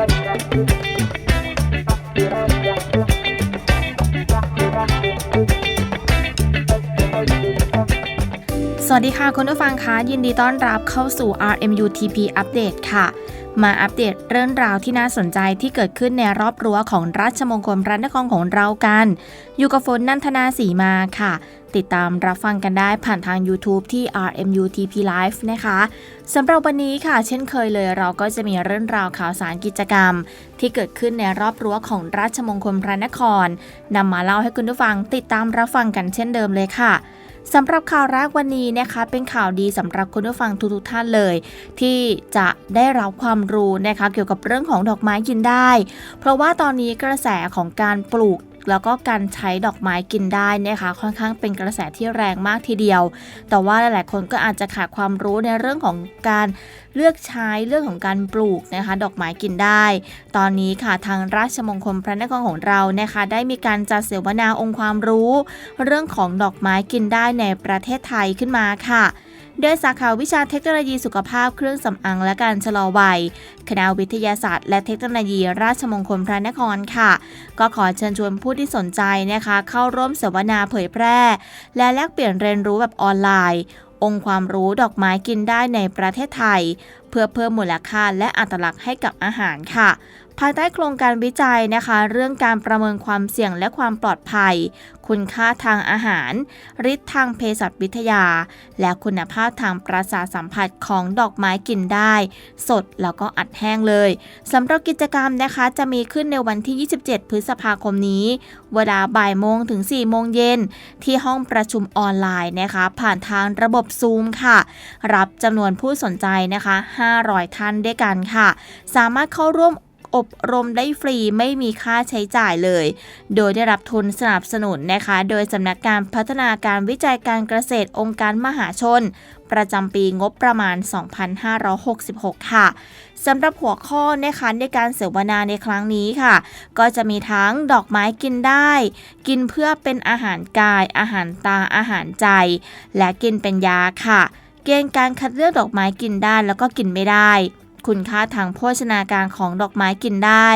สวัสดีค่ะคุณผู้ฟังคะยินดีต้อนรับเข้าสู่ RMUTP Update ค่ะ มาอัปเดตเรื่องราวที่น่าสนใจที่เกิดขึ้นในรอบรั้วของราชมงคลพระนครของเรากัน อยู่กับฝนนันทนาสีมาค่ะ ติดตามรับฟังกันได้ผ่านทาง YouTube ที่ RMUTP Live นะคะสำหรับวันนี้ค่ะ เช่นเคยเลยเราก็จะมีเรื่องราวข่าวสารกิจกรรม ที่เกิดขึ้นในรอบรั้วของราชมงคลพระนครนำมาเล่าให้คุณผู้ฟังติดตามรับฟังกันเช่นเดิมเลยค่ะ สำหรับข่าวแรกวันนี้นะคะเป็นข่าวดีสำหรับคุณผู้ฟังทุกๆท่านเลย ที่จะได้รับความรู้นะคะเกี่ยวกับเรื่องของดอกไม้กินได้ เพราะว่าตอนนี้กระแสของการปลูก แล้วก็การใช้ดอกไม้กินได้นะคะค่อนข้างเป็นกระแสที่แรงมากทีเดียว แต่ว่าหลายๆคนก็อาจจะขาดความรู้ในเรื่องของการเลือกใช้เรื่องของการปลูกนะคะ ดอกไม้กินได้ ตอนนี้ค่ะทางราชมงคลพระนครของเรานะคะ ได้มีการจัดเสวนาองค์ความรู้ เรื่องของดอกไม้กินได้ในประเทศไทยขึ้นมาค่ะ โดยสาขาวิชาเทคโนโลยีสุขภาพเครื่องสำอางและการชะลอวัย คณะวิทยาศาสตร์และเทคโนโลยีราชมงคลพระนครค่ะ ก็ขอเชิญชวนผู้ที่สนใจนะคะ เข้าร่วมเสวนาเผยแพร่ และแลกเปลี่ยนเรียนรู้แบบออนไลน์ องค์ความรู้ดอกไม้กินได้ในประเทศไทย เพื่อเพิ่มมูลค่าและอัตลักษณ์ให้กับอาหารค่ะ ภายใต้โครงการวิจัยนะคะ เรื่องการประเมินความเสี่ยงและความปลอดภัย คุณค่าทางอาหารฤทธิ์ทางเภสัชวิทยา และคุณภาพทางประสาสัมผัสของดอกไม้กินได้ สดแล้วก็อัดแห้งเลยสำหรับกิจกรรมนะคะจะมีขึ้นในวันที่ 27 พฤษภาคมนี้ เวลาบ่ายโมงถึง 4 โมงเย็น ที่ห้องประชุมออนไลน์นะคะ ผ่านทางระบบซูมค่ะ รับจำนวนผู้สนใจนะคะ 500 ท่านด้วยกันค่ะ สามารถเข้าร่วม อบรมได้ฟรีไม่มีค่าใช้จ่ายเลย โดยได้รับทุนสนับสนุนนะคะ โดยสำนักการพัฒนาการวิจัยการเกษตรองค์การมหาชน ประจำปีงบประมาณ 2566 ค่ะสำหรับหัวข้อนะคะในการเสวนาในครั้งนี้ค่ะ ก็จะมีทั้งดอกไม้กินได้ กินเพื่อเป็นอาหารกาย อาหารตาอาหารใจ และกินเป็นยาค่ะ เกณฑ์การคัดเลือกดอกไม้กินได้แล้วก็กินไม่ได้ คุณค่าทางโภชนาการของดอกไม้กินได้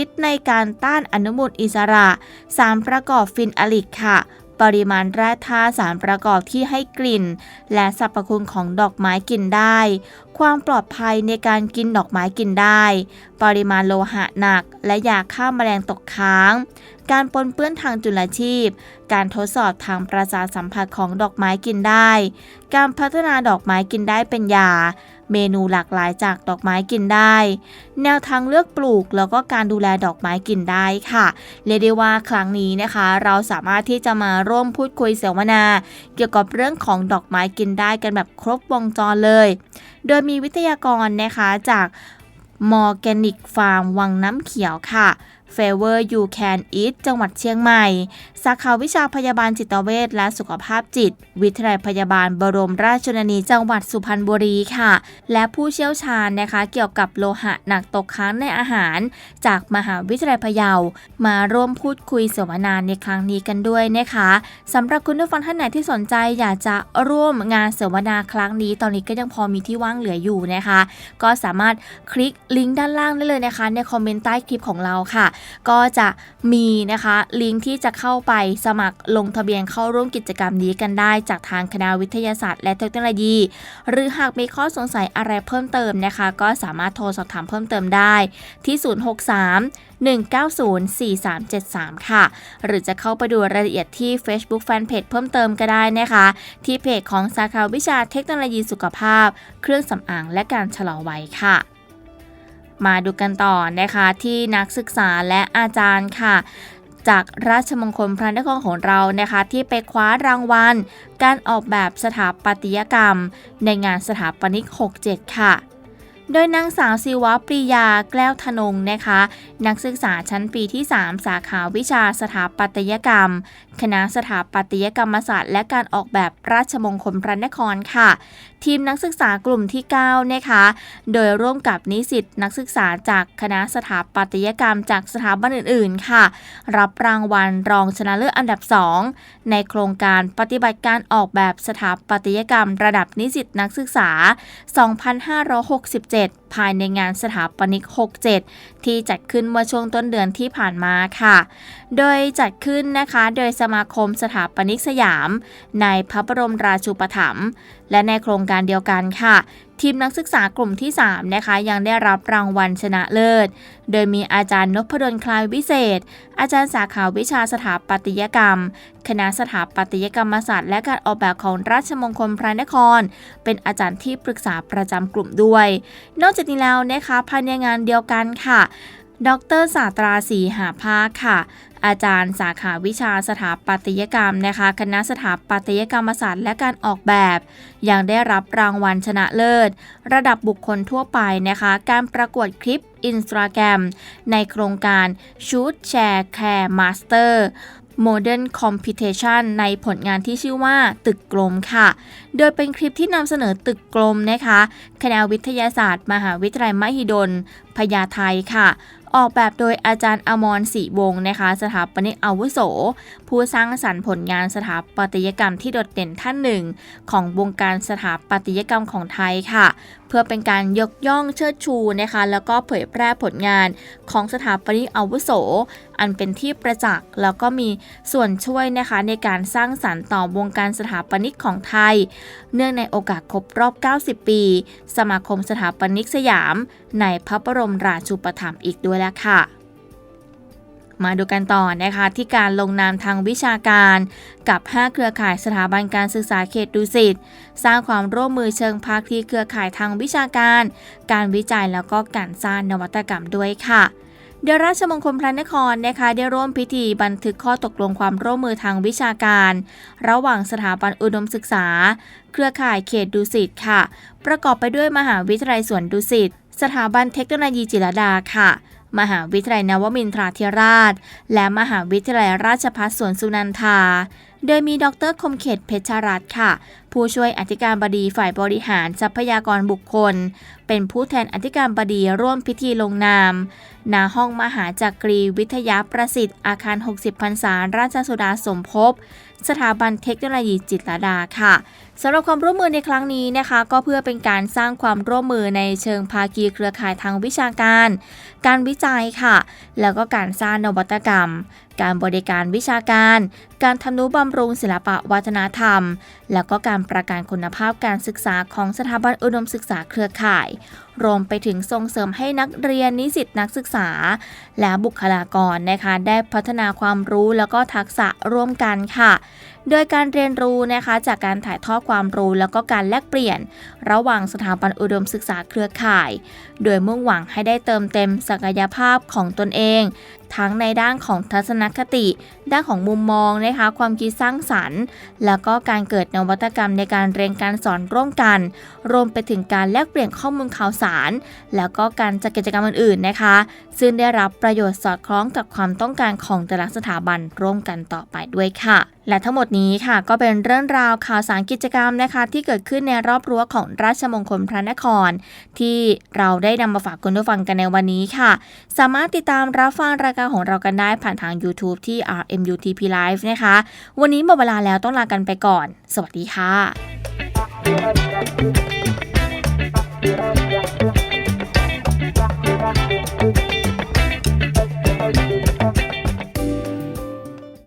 ฤทธิ์ในการต้านอนุมูลอิสระ สารประกอบฟินอลิกค่ะ ปริมาณแร่ธาตุสารประกอบที่ให้กลิ่น และสรรพคุณของดอกไม้กินได้ ความปลอดภัยในการกินดอกไม้กินได้ ปริมาณโลหะหนัก และยาฆ่าแมลงตกค้างการปนเปื้อนทางจุลชีพ การทดสอบทางประสาทสัมผัสของดอกไม้กินได้ การพัฒนาดอกไม้กินได้เป็นยา เมนูหลากหลายจากดอกไม้กินได้ แนวทางเลือกปลูกแล้วก็การดูแลดอกไม้กินได้ค่ะ เรียกได้ว่าครั้งนี้นะคะ เราสามารถที่จะมาร่วมพูดคุยเสวนา เกี่ยวกับเรื่องของดอกไม้กินได้กันแบบครบวงจรเลย โดยมีวิทยากรนะคะจากมอร์แกนิกฟาร์มวังน้ำเขียวค่ะ Favor You Can Eat จังหวัดเชียงใหม่ สาขาวิชาพยาบาลจิตเวชและสุขภาพจิต วิทยาลัยพยาบาลบรมราชชนนีจังหวัดสุพรรณบุรีค่ะ และผู้เชี่ยวชาญนะคะ เกี่ยวกับโลหะหนักตกค้างในอาหาร จากมหาวิทยาลัยพะเยา มาร่วมพูดคุยเสวนาในครั้งนี้กันด้วยนะคะสำหรับคุณผู้ฟังท่านไหนที่สนใจอยากจะร่วมงานเสวนาครั้งนี้ ตอนนี้ก็ยังพอมีที่ว่างเหลืออยู่นะคะ ก็สามารถคลิกลิงก์ด้านล่างได้เลยนะคะ ในคอมเมนต์ใต้คลิปของเราค่ะก็จะมีนะคะลิงก์ที่จะเข้าไปสมัครลงทะเบียนเข้าร่วมกิจกรรมนี้กันได้ จากทางคณะวิทยาศาสตร์ และเทคโนโลยี หรือหากมีข้อสงสัยอะไรเพิ่มเติมนะคะ ก็สามารถโทรสอบถามเพิ่มเติมได้ที่ 063 190 4373 ค่ะ หรือจะเข้าไปดูรายละเอียดที่ Facebook Fanpage เพิ่มเติมก็ได้นะคะ ที่เพจของสาขาวิชาเทคโนโลยีสุขภาพ เครื่องสำอางและการชะลอวัยค่ะ มาดูกันต่อนะคะที่นักศึกษาและอาจารย์ค่ะ จากราชมงคลพระนครของเรานะคะ ที่ไปคว้ารางวัล การออกแบบสถาปัตยกรรม ในงานสถาปนิก 67 ค่ะโดยนางสาวศิวะปรียาแก้วธนงนะคะ นักศึกษาชั้นปีที่ 3 สาขาวิชาสถาปัตยกรรม คณะสถาปัตยกรรมศาสตร์และการออกแบบราชมงคลพระนครค่ะ ทีมนักศึกษากลุ่มที่9นะคะโดยร่วมกับนิสิตนักศึกษาจากคณะสถาปัตยกรรมจากสถาบันอื่น ๆ ค่ะ รับรางวัลรองชนะเลิศอันดับ 2 ในโครงการปฏิบัติการออกแบบสถาปัตยกรรมระดับนิสิตนักศึกษา 2567ภายในงานสถาปนิก 67 ที่จัดขึ้นเมื่อช่วงต้นเดือนที่ผ่านมาค่ะ โดยจัดขึ้นนะคะโดยสมาคมสถาปนิกสยาม ในพระบรมราชูปถัมภ์และในโครงการเดียวกันค่ะ ทีมนักศึกษากลุ่มที่ 3 นะคะ ยังได้รับรางวัลชนะเลิศ โดยมีอาจารย์นพดลคลายวิเศษ อาจารย์สาขาวิชาสถาปัตยกรรม คณะสถาปัตยกรรมศาสตร์ และการออกแบบของราชมงคลพระนคร เป็นอาจารย์ที่ปรึกษาประจำกลุ่มด้วย นอกจากนี้แล้วนะคะภายในงานเดียวกันค่ะดรศาสตราศีหาภาคค่ะ อาจารย์สาขาวิชาสถาปัตยกรรมนะคะ คณะสถาปัตยกรรมศาสตร์และการออกแบบ ยังได้รับรางวัลชนะเลิศ ระดับบุคคลทั่วไปนะคะ การประกวดคลิปอินสตาแกรมในโครงการ Shoot Share Care Master Modern Computation ในผลงานที่ชื่อว่าตึกกลมค่ะ โดยเป็นคลิปที่นำเสนอตึกกลมนะคะ คณะวิทยาศาสตร์ มหาวิทยาลัยมหิดล พญาไทค่ะ ออกแบบโดยอาจารย์อมรศรีวงศ์นะคะ สถาปนิกอาวุโส ผู้สร้างสรรค์ผลงานสถาปัตยกรรมที่โดดเด่นท่านหนึ่ง ของวงการสถาปัตยกรรมของไทยค่ะ เพื่อเป็นการยกย่องเชิดชูนะคะ แล้วก็เผยแพร่ผลงานของสถาปนิกอาวุโส อันเป็นที่ประจักษ์ แล้วก็มีส่วนช่วยนะคะในการสร้างสรรค์ต่อวงการสถาปนิกของไทย เนื่องในโอกาสครบรอบ 90 ปี สมาคมสถาปนิกสยาม ในพระบรมราชูปถัมภ์อีกด้วยแล้วค่ะ มาดูกันต่อนะคะที่การลงนามทางวิชาการกับ 5 เครือข่ายสถาบันการศึกษาเขตดุสิตสร้างความร่วมมือเชิงพาคีเครือข่ายทางวิชาการ การวิจัยแล้วก็การสร้างนวัตกรรมด้วยค่ะเดยราชมงคลพระนครนะคะได้ร่วมพิธีบันทึกข้อตกลงความร่วมมือทางวิชาการ ระหว่างสถาบันอุดมศึกษา เครือข่ายเขตดุสิตค่ะ ประกอบไปด้วยมหาวิทยาลัยสวนดุสิตสถาบันเทคโนโลยีจิรดาค่ะ มหาวิทยาลัยนวมินทราธิราช และมหาวิทยาลัยราชภัฏสวนสุนันทา โดยมีดรคมเขตเพชรรัตน์ค่ะ ผู้ช่วยอธิการบดีฝ่ายบริหารทรัพยากรบุคคล เป็นผู้แทนอธิการบดีร่วมพิธีลงนามณห้องมหาจักรีวิทยาประสิทธิ์อาคาร 60 พรรษาราชสุดาสมภพสถาบันเทคโนโลยีจิตรดาค่ะสำหรับความร่วมมือในครั้งนี้นะคะ ก็เพื่อเป็นการสร้างความร่วมมือในเชิงภาคีเครือข่ายทางวิชาการ การวิจัยค่ะ แล้วก็การสร้างนวัตกรรม การบริการวิชาการ การทำนุบำรุงศิลปะวัฒนธรรม และก็การประกันคุณภาพการศึกษาของสถาบันอุดมศึกษาเครือข่าย รวมไปถึงส่งเสริมให้นักเรียนนิสิตนักศึกษา และบุคลากรนะคะได้พัฒนาความรู้แล้วก็ทักษะร่วมกันค่ะ โดยการเรียนรู้นะคะจากการถ่ายทอดความรู้แล้วก็การแลกเปลี่ยน ระหว่างสถาบันอุดมศึกษาเครือข่าย โดยมุ่งหวังให้ได้เติมเต็มศักยภาพของตนเอง ทั้งในด้านของทัศนคติ ด้านของมุมมองนะคะความคิดสร้างสรรค์ แล้วก็การเกิดนวัตกรรมในการเรียนการสอนร่วมกัน รวมไปถึงการแลกเปลี่ยนข้อมูลข่าวสารแล้วก็การจัดกิจกรรมอื่นๆนะคะ ซึ่งได้รับประโยชน์สอดคล้องกับความต้องการของแต่ละสถาบันร่วมกันต่อไปด้วยค่ะ และทั้งหมดนี้ค่ะก็เป็นเรื่องราวข่าวสารกิจกรรมนะคะ ที่เกิดขึ้นในรอบรั้วของราชมงคลพระนคร ที่เราได้นำมาฝากคุณผู้ฟังกันในวันนี้ค่ะ สามารถติดตามรับฟังรายการของเรากันได้ผ่านทาง YouTube ที่ RMUTP Live นะคะ วันนี้หมดเวลาแล้วต้องลากันไปก่อน สวัสดีค่ะ